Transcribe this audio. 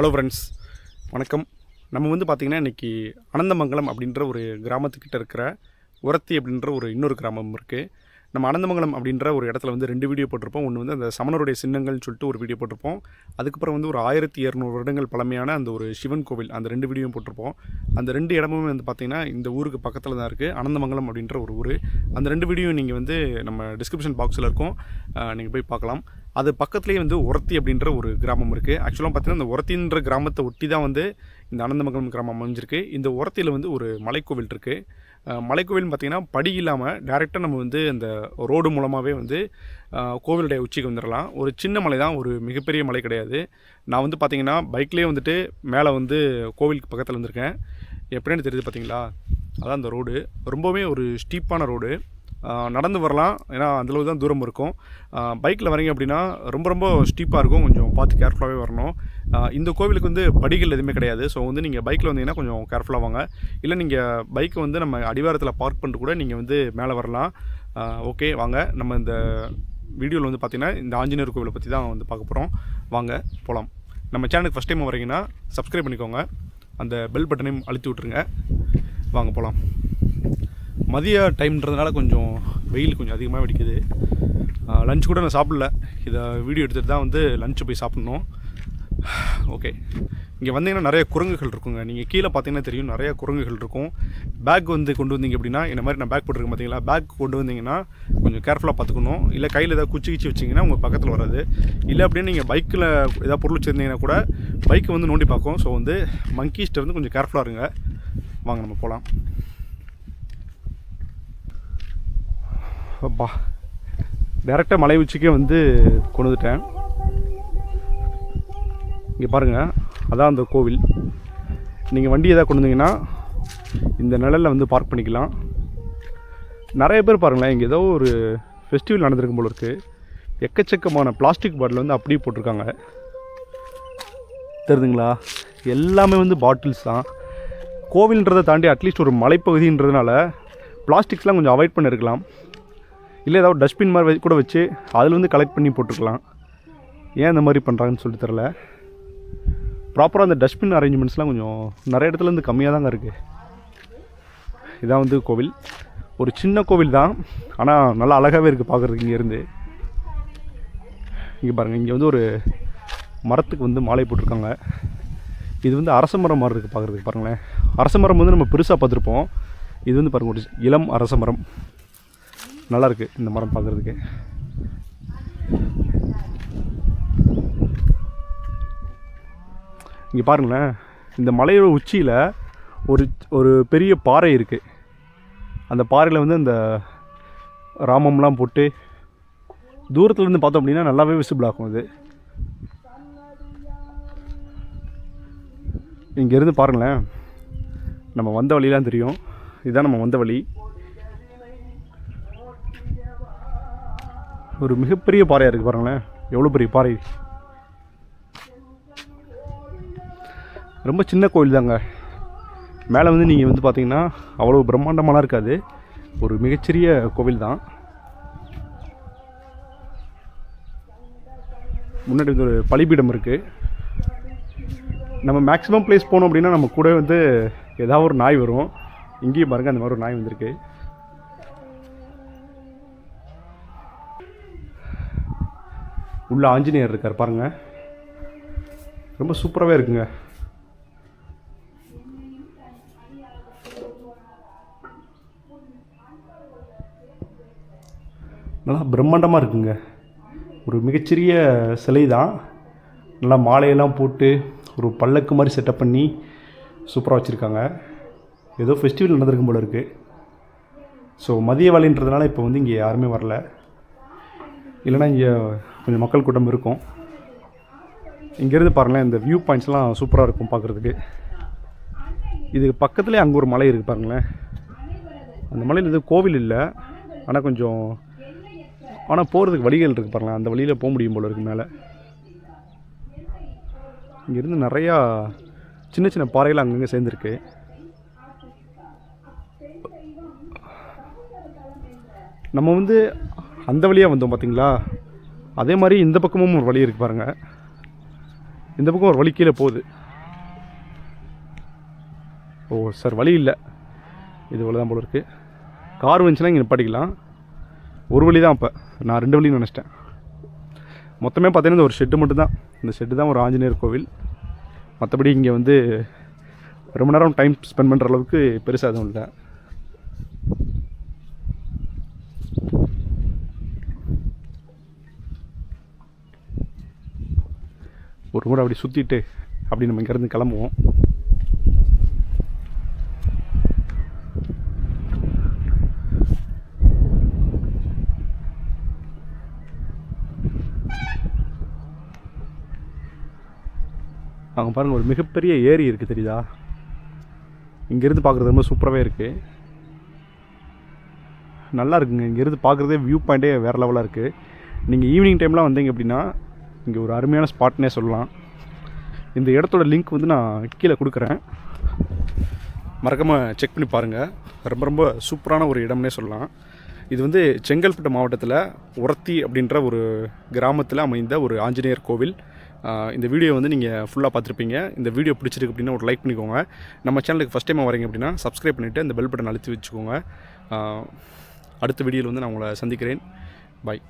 Hello friends வணக்கம். நம்ம வந்து பார்த்திங்கன்னா இன்றைக்கி அனந்தமங்கலம் அப்படின்ற ஒரு கிராமத்துக்கிட்ட இருக்கிற உரத்தி அப்படின்ற ஒரு இன்னொரு கிராமம் இருக்குது நம்ம அனந்தமங்கலம் அப்படின்ற ஒரு இடத்துல வந்து ரெண்டு வீடியோ போட்டிருப்போம். ஒன்று வந்து அந்த சமணருடைய சின்னங்கள்னு சொல்லிட்டு ஒரு வீடியோ போட்டிருப்போம். அதுக்கப்புறம் வந்து ஒரு ஆயிரத்தி இரநூறு வருடங்கள் பழமையான அந்த ஒரு சிவன் கோவில் அந்த ரெண்டு வீடியோவும் போட்டிருப்போம். அந்த ரெண்டு இடமுமே வந்து பார்த்திங்கன்னா இந்த ஊருக்கு பக்கத்தில் தான் இருக்குது அனந்தமங்கலம் அப்படின்ற ஒரு ஊர். அந்த ரெண்டு வீடியோ நீங்கள் வந்து நம்ம டிஸ்கிரிப்ஷன் பாக்ஸில் இருக்கும். நீங்கள் போய் பார்க்கலாம். அது பக்கத்துலேயே வந்து உரத்தி அப்படின்ற ஒரு கிராமம் இருக்குது ஆக்சுவலாக பார்த்தீங்கன்னா இந்த உரத்தின்ற கிராமத்தை ஒட்டி தான் வந்து இந்த அனந்தமங்கலம் கிராமம் அமைஞ்சிருக்கு. இந்த உரத்தியில் வந்து ஒரு மலைக்கோவில் இருக்குது மலைக்கோவில்னு பார்த்திங்கன்னா படி இல்லாமல் டேரெக்டாக நம்ம வந்து அந்த ரோடு மூலமாகவே வந்து கோவிலுடைய உச்சிக்கு வந்துடலாம் ஒரு சின்ன மலை தான் ஒரு மிகப்பெரிய மலை கிடையாது. நான் வந்து பார்த்திங்கன்னா பைக்லேயே வந்துட்டு மேலே வந்து கோவிலுக்கு பக்கத்தில் வந்திருக்கேன் எப்படின்னு தெரியுது பார்த்தீங்களா? அதான் அந்த ரோடு ரொம்பவே ஒரு ஸ்டீப்பான ரோடு நடந்து வரலாம். ஏன்னா அந்தளவு தான் தூரம் இருக்கும். பைக்கில் வரீங்க அப்படின்னா ரொம்ப ரொம்ப ஸ்டீப்பாக இருக்கும். கொஞ்சம் பார்த்து கேர்ஃபுல்லாகவே வரணும். இந்த கோவிலுக்கு வந்து படிகள் எதுவுமே கிடையாது. ஸோ வந்து நீங்கள் பைக்கில் வந்தீங்கன்னா கொஞ்சம் கேர்ஃபுல்லாக வாங்க. இல்லை நீங்கள் பைக்கை வந்து நம்ம அடிவாரத்தில் பார்க் பண்ணிட்டு கூட நீங்கள் வந்து மேலே வரலாம். ஓகே வாங்க. நம்ம இந்த வீடியோவில் வந்து பார்த்திங்கன்னா இந்த ஆஞ்சநேயர் கோவிலை பற்றி தான் வந்து பார்க்க போகிறோம் வாங்க போகலாம் நம்ம சேனலுக்கு ஃபஸ்ட் டைம் வரீங்கன்னா சப்ஸ்கிரைப் பண்ணிக்கோங்க. அந்த பெல் பட்டனையும் அழுத்தி விட்ருங்க வாங்க போகலாம் மதிய டைம்ன்றதுனால கொஞ்சம் வெயில் கொஞ்சம் அதிகமாக வெடிக்குது. லஞ்ச் கூட நான் சாப்பிடல. இதை வீடியோ எடுத்துகிட்டு தான் வந்து லஞ்சு போய் சாப்பிட்ணும். ஓகே இங்கே வந்தீங்கன்னா நிறைய குரங்குகள் இருக்குங்க. நீங்கள் கீழே பார்த்தீங்கன்னா தெரியும் நிறைய குரங்குகள் இருக்கும். பேக் வந்து கொண்டு வந்தீங்க அப்படின்னா இந்த மாதிரி நான் பேக் போட்டிருக்கேன் பார்த்தீங்களா? பேக் கொண்டு வந்தீங்கன்னா கொஞ்சம் கேர்ஃபுல்லாக பார்த்துக்கணும். இல்லை கையில் ஏதாவது குச்சி கிச்சி வச்சிங்கன்னா உங்கள் பக்கத்தில் வராது. இல்லை அப்படின்னு நீங்கள் பைக்கில் ஏதாவது பொருள் வச்சுருந்தீங்கன்னா கூட பைக்கை வந்து நோண்டி பார்க்கும். ஸோ வந்து மங்கீஸ்ட்டை வந்து கொஞ்சம் கேர்ஃபுல்லாக இருங்க. வாங்க நம்ம போகலாம் அப்பா. டேரெக்டாக மலை உச்சிக்கே வந்து கொண்டு வந்துட்டேன் இங்கே பாருங்கள் அதான் அந்த கோவில். நீங்கள் வண்டி எதாவது கொண்டு வந்தீங்கன்னா இந்த நிழலில் வந்து பார்க் பண்ணிக்கலாம். நிறைய பேர் பாருங்களேன் இங்கே ஏதோ ஒரு ஃபெஸ்டிவல் நடந்திருக்கும் போல இருக்குது எக்கச்சக்கமான பிளாஸ்டிக் பாட்டில் வந்து அப்படியே போட்டிருக்காங்க. தெரியுதுங்களா எல்லாமே வந்து பாட்டில்ஸ் தான். கோவில்ன்றதை தாண்டி அட்லீஸ்ட் ஒரு மலைப்பகுதின்றதுனால பிளாஸ்டிக்ஸ்லாம் கொஞ்சம் அவாய்ட் பண்ணியிருக்கலாம் இல்லை ஏதாவது டஸ்ட்பின் மாதிரி கூட வச்சு அதில் வந்து கலெக்ட் பண்ணி போட்டுக்கலாம். ஏன் இந்த மாதிரி பண்ணுறாங்கன்னு சொல்லி தெரில ப்ராப்பராக அந்த டஸ்ட்பின் அரேஞ்ச்மெண்ட்ஸ்லாம் கொஞ்சம் நிறைய இடத்துலேருந்து கம்மியாக தாங்க இருக்குது இதான் வந்து கோவில். ஒரு சின்ன கோவில் தான். ஆனால் நல்லா அழகாகவே இருக்குது பார்க்குறதுக்கு இங்கேருந்து இங்கே பாருங்கள் இங்கே வந்து ஒரு மரத்துக்கு வந்து மாலை போட்டிருக்காங்க. இது வந்து அரச மரம் மாதிரி இருக்குது பார்க்குறதுக்கு பாருங்களேன். அரச மரம் வந்து நம்ம பெருசாக பார்த்துருப்போம். இது வந்து பாருங்கள் ஒரு இளம் அரச மரம். நல்லாயிருக்கு இந்த மரம் பார்க்குறதுக்கு இங்கே பாருங்களேன் இந்த மலையோட உச்சியில் ஒரு ஒரு பெரிய பாறை இருக்குது அந்த பாறையில் வந்து இந்த ராமம்லாம் போட்டு தூரத்துலேருந்து பார்த்தோம் அப்படின்னா நல்லாவே விசிபிள் ஆகும் இது இங்கேருந்து பாருங்களேன் நம்ம வந்த வழியெலாம் தெரியும். இதுதான் நம்ம வந்த வழி. ஒரு மிகப்பெரிய பாறையாக இருக்குது பாருங்களேன். எவ்வளோ பெரிய பாறை? ரொம்ப சின்ன கோயில் தாங்க. மேலே வந்து நீங்கள் வந்து பார்த்தீங்கன்னா அவ்வளோ பிரம்மாண்டமாலாம் இருக்காது. ஒரு மிகச்சிறிய கோவில் தான். முன்னாடி வந்து ஒரு பலிபீடம் இருக்குது நம்ம மேக்ஸிமம் பிளேஸ் போனோம் அப்படின்னா நம்ம கூட வந்து ஏதாவது ஒரு நாய் வரும். இங்கேயும் பாருங்கள் அந்த மாதிரி ஒரு நாய் வந்திருக்கு. உள்ள ஆஞ்சநேயர் இருக்கார் பாருங்க. ரொம்ப சூப்பராகவே இருக்குங்க. நல்லா பிரம்மாண்டமாக இருக்குங்க. ஒரு மிகச்சிறிய சிலை தான் நல்லா மாலையெல்லாம் போட்டு ஒரு பல்லக்கு மாதிரி செட்டப் பண்ணி சூப்பராக வச்சுருக்காங்க. ஏதோ ஃபெஸ்டிவல் நடந்திருக்கும் போல இருக்குது ஸோ மதிய வேலைன்றதுனால இப்போ வந்து இங்கே யாருமே வரல. இல்லைன்னா இங்கே கொஞ்சம் மக்கள் கூட்டம் இருக்கும். இங்கேருந்து பாருங்களேன் இந்த வியூ பாயிண்ட்ஸ்லாம் சூப்பராக இருக்கும் பார்க்குறதுக்கு. இதுக்கு பக்கத்துலேயே அங்கே ஒரு மலை இருக்குது பாருங்களேன். அந்த மலையில் இது கோவில் இல்லை. ஆனால் கொஞ்சம் ஆனால் போகிறதுக்கு வழிகள் இருக்குது பாருங்களேன். அந்த வழியில் போக முடியும் போல இருக்கு மேலே. இங்கேருந்து நிறையா சின்ன சின்ன பாறைகள் அங்கங்கே சேர்ந்துருக்கு. நம்ம வந்து அந்த வழியாக வந்தோம் பார்த்தீங்களா அதே மாதிரி இந்த பக்கமும் ஒரு வழி இருக்குது பாருங்கள் இந்த பக்கம் ஒரு வழி கீழே போகுது. ஓ சார் வழி இல்லை. இது போல தான் போல இருக்குது கார் வந்துச்சுன்னா இங்கே நிப்பாட்டிக்கலாம். ஒரு வழி தான் அப்போ. நான் ரெண்டு வழின்னு நினச்சிட்டேன். மொத்தமே பார்த்தீங்கன்னா இந்த ஒரு ஷெட்டு மட்டும்தான். இந்த ஷெட்டு தான் ஒரு ஆஞ்சநேயர் கோவில். மற்றபடி இங்கே வந்து ரொம்ப நேரம் டைம் ஸ்பெண்ட் பண்ணுற அளவுக்கு பெருசாக எதுவும் இல்லை. ஒரு முறை அப்படி சுற்றிட்டு அப்படி நம்ம இங்கேருந்து கிளம்புவோம். அங்கே பாருங்கள் ஒரு மிகப்பெரிய ஏரி இருக்குது தெரியுதா? இங்கேருந்து பார்க்குறது ரொம்ப சூப்பராகவே இருக்குது நல்லா இருக்குங்க. இங்கேருந்து பார்க்குறதே வியூ பாயிண்ட்டே வேறு லெவலாக இருக்குது நீங்கள் ஈவினிங் டைம்லாம் வந்தீங்க அப்படின்னா இங்கே ஒரு அருமையான ஸ்பாட்னே சொல்லலாம். இந்த இடத்தோட லிங்க் வந்து நான் கீழே கொடுக்குறேன். மறக்காமல் செக் பண்ணி பாருங்கள் ரொம்ப ரொம்ப சூப்பரான ஒரு இடம்னே சொல்லலாம். இது வந்து செங்கல்பட்டு மாவட்டத்தில் உரத்தி அப்படின்ற ஒரு கிராமத்தில் அமைந்த ஒரு ஆஞ்சநேயர் கோவில். இந்த வீடியோ வந்து நீங்கள் ஃபுல்லாக பார்த்துருப்பீங்க. இந்த வீடியோ பிடிச்சிருக்கு அப்படின்னா ஒரு லைக் பண்ணிக்கோங்க. நம்ம சேனலுக்கு ஃபஸ்ட் டைம் வரீங்க அப்படின்னா சப்ஸ்கிரைப் பண்ணிவிட்டு அந்த பெல் பட்டன் அழுத்தி வச்சுக்கோங்க. அடுத்த வீடியோவில் வந்து நான் உங்களை சந்திக்கிறேன். பாய்